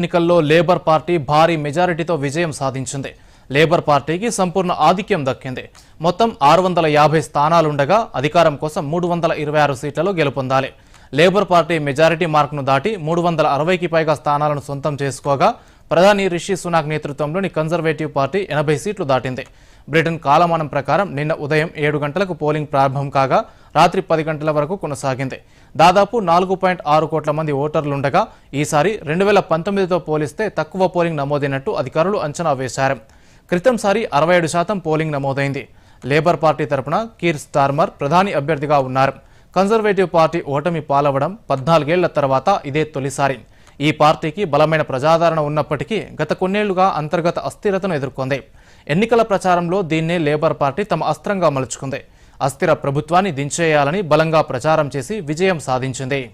ఎన్నికల్లో labour party భారీ మెజారిటీతో విజయం సాధించింది. లేబర్ పార్టీకి సంపూర్ణ ఆధిక్యం దక్కింది. మొత్తం ఆరు వందల యాభై స్థానాలుండగా అధికారం కోసం మూడు వందల ఇరవై ఆరు సీట్లలో గెలుపొందాలి. లేబర్ పార్టీ మెజారిటీ మార్క్ను దాటి మూడు వందల అరవైకి పైగా స్థానాలను సొంతం చేసుకోగా ప్రధాని రిషి సునాక్ నేతృత్వంలోని కన్జర్వేటివ్ పార్టీ ఎనభై సీట్లు దాటింది. బ్రిటన్ కాలమానం ప్రకారం నిన్న ఉదయం ఏడు గంటలకు పోలింగ్ ప్రారంభం కాగా రాత్రి పది గంటల వరకు కొనసాగింది. దాదాపు నాలుగు పాయింట్ ఆరు కోట్ల మంది ఓటర్లుండగా ఈసారి రెండు వేల పంతొమ్మిదితో పోలిస్తే తక్కువ పోలింగ్ నమోదైనట్టు అధికారులు అంచనా వేశారు. క్రితంసారి అరవై ఏడు శాతం పోలింగ్ నమోదైంది. లేబర్ పార్టీ తరపున కీర్ స్టార్మర్ ప్రధాని అభ్యర్థిగా ఉన్నారు. కన్జర్వేటివ్ పార్టీ ఓటమి పాలవడం పద్నాలుగేళ్ళ తర్వాత ఇదే తొలిసారి. ఈ పార్టీకి బలమైన ప్రజాదరణ ఉన్నప్పటికీ గత కొన్నేళ్ళుగా అంతర్గత అస్థిరతను ఎదుర్కొంది. ఎన్నికల ప్రచారంలో దీన్నే లేబర్ పార్టీ తమ అస్త్రంగా మలుచుకుంది. అస్థిర ప్రభుత్వాన్ని దించేయాలని బలంగా ప్రచారం చేసి విజయం సాధించింది.